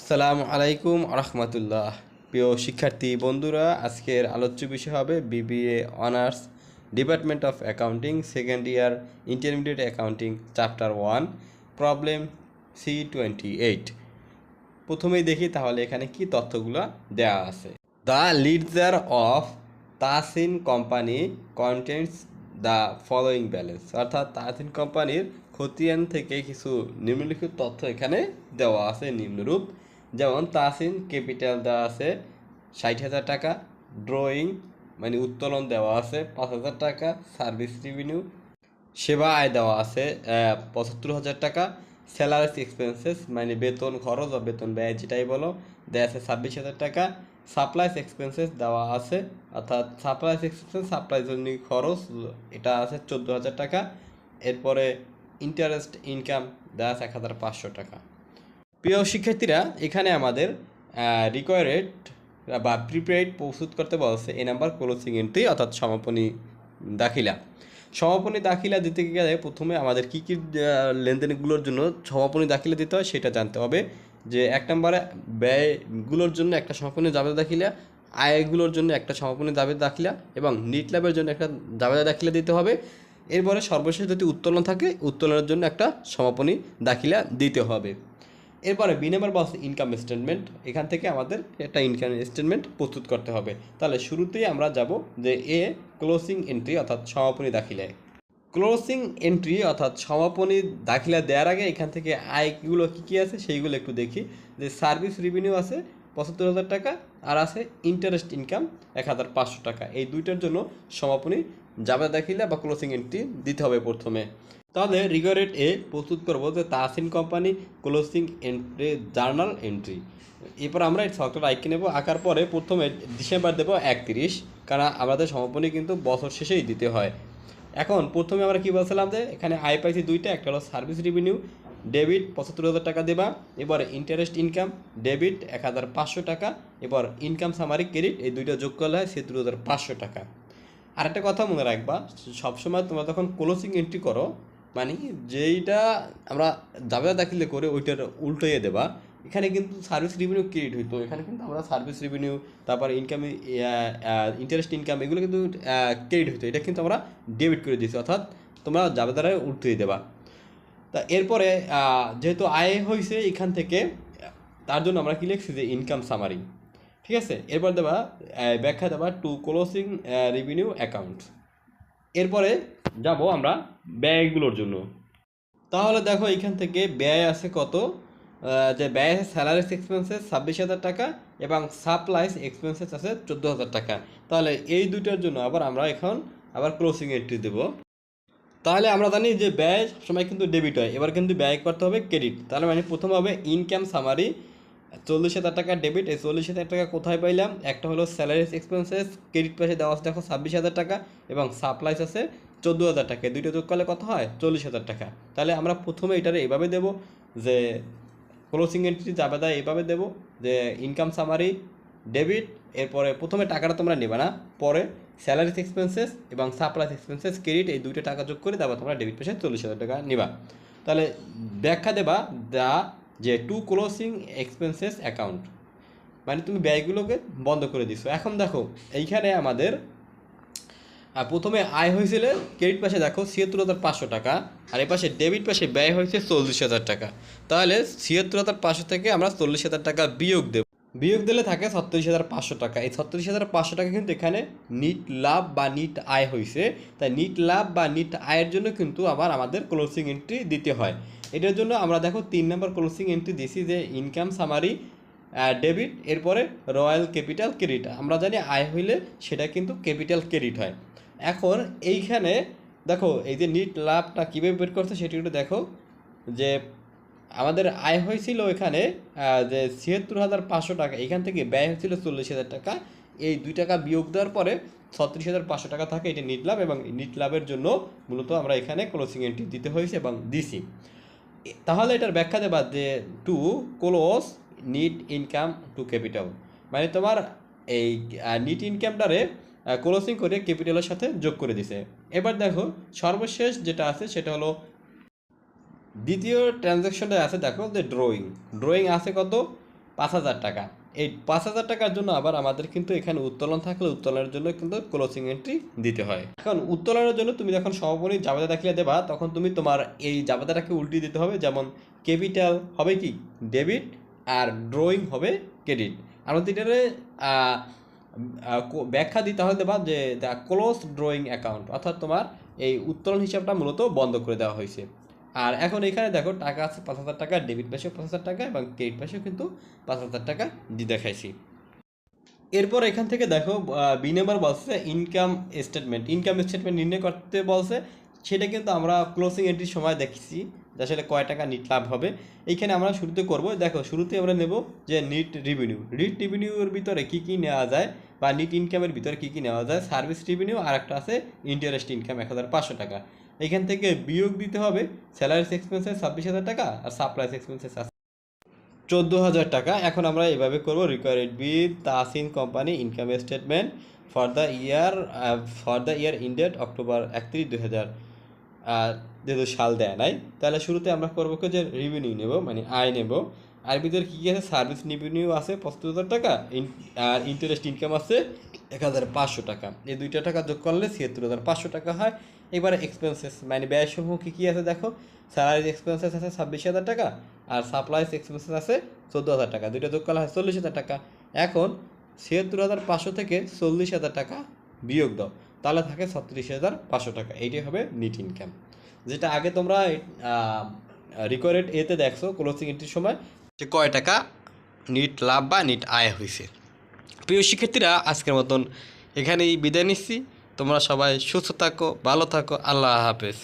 আসসালামু আলাইকুম রহমতুল্লাহ প্রিয় শিক্ষার্থী বন্ধুরা, আজকের আলোচ্য বিষয় হবে BBA honours, department of accounting, second year intermediate accounting, chapter one, problem C twenty eight. প্রথমেই দেখি তাহলে এখানে কি তথ্যগুলো দেওয়া আছে। The ledger of Tasin company contents the following balance. অর্থাৎ তাসিন কোম্পানির খতিয়ান থেকে কিছু নিম্নলিখিত তথ্য এখানে দেওয়া আছে, নিম্নরূপ। যেমন তাসিন ক্যাপিটাল দেওয়া আছে ষাট হাজার টাকা, ড্রয়িং মানে উত্তোলন দেওয়া আছে পাঁচ হাজার টাকা, সার্ভিস রেভিনিউ, সেবা আয় দেওয়া আছে পঁচাত্তর হাজার টাকা, স্যালারিস এক্সপেন্সেস মানে বেতন খরচ বা বেতন ব্যয় যেটাই বলো, দেওয়া আছে ছাব্বিশ হাজার টাকা, সাপ্লাইস এক্সপেন্সেস দেওয়া আছে, অর্থাৎ সাপ্লাইস এক্সপেন্সেস সাপ্লাই জন্য খরচ, এটা আছে চোদ্দ হাজার টাকা, এরপরে ইন্টারেস্ট ইনকাম দেওয়া আছে এক হাজার পাঁচশো টাকা। প্রিয় শিক্ষার্থীরা, এখানে আমাদের রিকোয়ারেড বা প্রিপেড প্রস্তুত করতে বলছে এই নাম্বার ক্লোজিং এন্ট্রি অর্থাৎ সমাপনী দাখিলা। সমাপনী দাখিলা দিতে গেলে প্রথমে আমাদের কী কী লেনদেনগুলোর জন্য সমাপনী দাখিলা দিতে হয় সেটা জানতে হবে। যে এক নম্বরে ব্যয়গুলোর জন্য একটা সমাপনী জাবেদা দাখিলা, আয়গুলোর জন্য একটা সমাপনী জাবেদা দাখিলা এবং নিট লাভের জন্য একটা জাবেদা দাখিলা দিতে হবে। এরপরে সর্বশেষ যদি উত্তোলন থাকে, উত্তোলনের জন্য একটা সমাপনী দাখিলা দিতে হবে। এরপরে বি নাম্বার ইনকাম স্টেটমেন্ট এখান থেকে আমাদের একটা ইনকাম স্টেটমেন্ট প্রস্তুত করতে হবে। তাহলে শুরুতেই আমরা যাব যে এ ক্লোজিং এন্ট্রি অর্থাৎ সমাপনী দাখিলায়। ক্লোজিং এন্ট্রি অর্থাৎ সমাপনী দাখিলা দেওয়ার আগে এখান থেকে আয়গুলো কী কী আছে সেইগুলো একটু দেখি। যে সার্ভিস রেভিনিউ আছে পঁচাত্তর হাজার টাকা আর আছে ইন্টারেস্ট ইনকাম এক হাজার পাঁচশো টাকা। এই দুইটার জন্য সমাপনী জাবেদা দাখিলা বা ক্লোজিং এন্ট্রি দিতে হবে প্রথমে। তাহলে রিগারেট এ প্রস্তুত করব যে Tasin company closing entry, journal entry. এরপর আমরা এই ছকটা আঁকে নেব। আঁকার পরে প্রথমে ডিসেম্বর দেবো একত্রিশ, কারণ আমাদের সমাপনী কিন্তু বছর শেষেই দিতে হয়। এখন প্রথমে আমরা কি বলছিলাম যে এখানে আয় পাইছি দুইটা, একটা হলো সার্ভিস রেভিনিউ ডেবিট পঁচাত্তর হাজার টাকা দেবা, এবার ইন্টারেস্ট ইনকাম ডেবিট এক হাজার পাঁচশো টাকা, এবার ইনকাম সামারি ক্রেডিট এই দুইটা যোগ করলে হয় সত্তর হাজার পাঁচশো টাকা। আর একটা কথা মনে রাখবা, সবসময় তোমরা তখন ক্লোজিং এন্ট্রি করো মানে যেইটা আমরা জাবেদা দাখিলে করে ওইটার উল্টোয়ে দেবা। এখানে কিন্তু সার্ভিস রেভিনিউ ক্রেডিট হইতো। এখানে কিন্তু আমরা সার্ভিস রেভিনিউ তারপর ইনকাম ইন্টারেস্ট ইনকাম এগুলো কিন্তু ক্রেডিট হইতো। এটা কিন্তু আমরা ডেবিট করে দিয়েছি। অর্থাৎ তোমরা জাবেদারায় উল্টোয়ে দেবা। তা এরপরে যেহেতু আয় হয়েছে এখান থেকে, তার জন্য আমরা কি লিখছি যে ইনকাম সামারি ঠিক আছে? এরপর দেবা ব্যাখ্যা দেবা টু ক্লোজিং রেভিনিউ অ্যাকাউন্ট এরপরে যাব আমরা ব্যয়গুলোর জন্য। তাহলে দেখো এখান থেকে ব্যয় আছে কত? যে ব্যয় স্যালারিস এক্সপেন্সেস ছাব্বিশ হাজার টাকা এবং সাপ্লাইস এক্সপেন্সেস আছে চোদ্দ হাজার টাকা। তাহলে এই দুইটার জন্য আবার আমরা এখন আবার ক্লোসিং এন্ট্রি দেবো। তাহলে আমরা জানি যে ব্যয় সবসময় কিন্তু ডেবিট হয়। এবার কিন্তু ব্যয় করতে হবে ক্রেডিট তাহলে মানে প্রথম হবে ইনকাম সামারি চল্লিশ হাজার টাকা ডেবিট এই চল্লিশ হাজার টাকা কোথায় পাইলাম? একটা হলো স্যালারিস এক্সপেন্সেস ক্রেডিট পাশে দেওয়া আছে দেখো ছাব্বিশ হাজার টাকা এবং সাপ্লাইস আছে চোদ্দ হাজার টাকা। দুইটা যোগ করলে কত হয়? চল্লিশ হাজার টাকা। তাহলে আমরা প্রথমে এটারে এভাবে দেবো যে ক্লোজিং এন্ট্রি জাবেদা এভাবে দেবো যে ইনকাম সামারি ডেবিট এরপরে প্রথমে টাকাটা তোমরা নেবে না। পরে স্যালারিস এক্সপেন্সেস এবং সাপ্লাইস এক্সপেন্সেস ক্রেডিট এই দুইটা টাকা যোগ করে তারপর তোমরা ডেবিট পেশে চল্লিশ হাজার টাকা নিবা। তাহলে ব্যাখ্যা দেবা দা যে টু ক্লোজিং এক্সপেন্সেস অ্যাকাউন্ট মানে তুমি ব্যয়গুলোকে বন্ধ করে দিছো। এখন দেখো, এইখানে আমাদের আর প্রথমে আয় হয়েছিল ক্রেডিট পাশে দেখো ছিয়াত্তর হাজার পাঁচশো টাকা, আর এই পাশে ডেবিট পাশে ব্যয় হয়েছে চল্লিশ হাজার টাকা। তাহলে ছিয়াত্তর হাজার পাঁচশো থেকে আমরা চল্লিশ হাজার টাকা বিয়োগ দেব। বিয়োগ দিলে থাকে ছত্রিশ হাজার পাঁচশো টাকা। এই ছত্রিশ হাজার পাঁচশো টাকা কিন্তু এখানে নিট লাভ বা নিট আয় হয়েছে। তাই নিট লাভ বা নিট আয়ের জন্য কিন্তু আবার আমাদের ক্লোজিং এন্ট্রি দিতে হয়। এটার জন্য আমরা দেখো তিন নম্বর ক্লোজিং এন্ট্রি দিছি যে ইনকাম সামারি ডেবিট এরপরে রয়্যাল ক্যাপিটাল ক্রেডিট আমরা জানি আয় হইলে সেটা কিন্তু ক্যাপিটাল ক্রেডিট হয়। এখন এইখানে দেখো, এই যে নিট লাভটা কীভাবে বের করছে সেটি একটু দেখো। যে আমাদের আয় হয়েছিল এখানে যে ছিয়াত্তর হাজার পাঁচশো টাকা এখান থেকে ব্যয় হয়েছিল চল্লিশ হাজার টাকা। এই দুই টাকা বিয়োগ দেওয়ার পরে ছত্রিশ হাজার পাঁচশো টাকা থাকে এটা নিট লাভ এবং নিট লাভের জন্য মূলত আমরা এখানে ক্লোজিং এন্ট্রি দিতে হয়েছে এবং দিছি। তাহলে এটার ব্যাখ্যা দেবা যে to close net income to capital মানে তোমার এই নিট ইনকামটারে ক্লোজিং করে ক্যাপিটালের সাথে যোগ করে দিছে। এবার দেখো, সর্বশেষ যেটা আছে সেটা হলো, দ্বিতীয় ট্রানজ্যাকশনটা আছে দেখো যে ড্রয়িং ড্রয়িং আছে কত? পাঁচ হাজার টাকা। এই পাঁচ হাজার টাকার জন্য আবার আমাদের কিন্তু এখানে উত্তোলন থাকলে উত্তোলনের জন্য কিন্তু ক্লোজিং এন্ট্রি দিতে হয়। এখন উত্তোলনের জন্য তুমি যখন সমাপনী জাবেদা দাখিলে দেবা, তখন তুমি তোমার এই জাবেদাটাকে উল্টিয়ে দিতে হবে, যেমন ক্যাপিটাল হবে কি? ডেবিট আর ড্রয়িং হবে ক্রেডিট আমাদের এটারে ব্যাখ্যা দিতে হবে দেবা যে দ্য ক্লোজ ড্রয়িং অ্যাকাউন্ট অর্থাৎ তোমার এই উত্তোলন হিসাবটা মূলত বন্ধ করে দেওয়া হয়েছে। আর এখন এখানে দেখো, টাকা আছে পাঁচ হাজার টাকা ডেবিট পাশেও পাঁচ হাজার টাকা এবং ক্রেডিট পাশেও কিন্তু পাঁচ হাজার টাকা দিয়ে দেখাইছি। এরপর এখান থেকে দেখো বি বলছে ইনকাম স্টেটমেন্ট ইনকাম স্টেটমেন্ট নির্ণয় করতে বলছে সেটা কিন্তু আমরা ক্লোজিং এন্ট্রির সময় দেখছি, যে আসলে কয় টাকা নিট লাভ হবে। এইখানে আমরা শুরুতে করব। দেখো, শুরুতে আমরা নেব যে নিট রেভিনিউ নিট রেভিনিউর ভিতরে কি কি নেওয়া যায় বা নিট ইনকামের ভিতরে কি কি নেওয়া যায়? সার্ভিস রেভিনিউ আর একটা আছে ইন্টারেস্ট ইনকাম এক হাজার পাঁচশো টাকা। এখান থেকে বিয়োগ দিতে হবে স্যালারিস এক্সপেন্সেস ছাব্বিশ হাজার টাকা আর সাপ্লাইস এক্সপেন্সেস আছে চোদ্দ হাজার টাকা। এখন আমরা এভাবে করব required with Tasin company income statement for the year for the year ended October একত্রিশ দুই হাজার যেহেতু সাল দেয় নাই, তাহলে শুরুতে আমরা করব কি যে রেভিনিউ নেব মানে আয় নেব। আর ভিতরে কী কী আছে? সার্ভিস রেভিনিউ আছে পঁচাত্তর হাজার টাকা আর ইন্টারেস্ট ইনকাম আছে এক হাজার পাঁচশো টাকা। এই দুইটা টাকা যোগ করলে ছিয়াত্তর হাজার পাঁচশো টাকা হয়। এবারে এক্সপেন্সেস মানে ব্যয়সমূহ কী কী আছে দেখো? স্যালারি এক্সপেন্সেস আছে ছাব্বিশ হাজার টাকা, আর সাপ্লাইস এক্সপেন্সেস আছে চোদ্দ হাজার টাকা। দুইটা যোগ করলে হয় চল্লিশ হাজার টাকা। এখন ছিয়াত্তর হাজার পাঁচশো থেকে চল্লিশ হাজার টাকা বিয়োগ দাও। তাহলে থাকে ছত্রিশ হাজার পাঁচশো টাকা। এইটাই হবে নিট ইনকাম যেটা আগে তোমরা রিকোয়ারেড এতে দেখছ ক্লোজিং এন্ট্রির সময় যে কয় টাকা নিট লাভ বা নিট আয় হয়েছে প্রিয় শিক্ষার্থীরা, আজকের মতন এখানেই বিদায় নিচ্ছি। তোমরা সবাই সুস্থ থাকো, ভালো থাকো, আল্লাহ হাফেজ।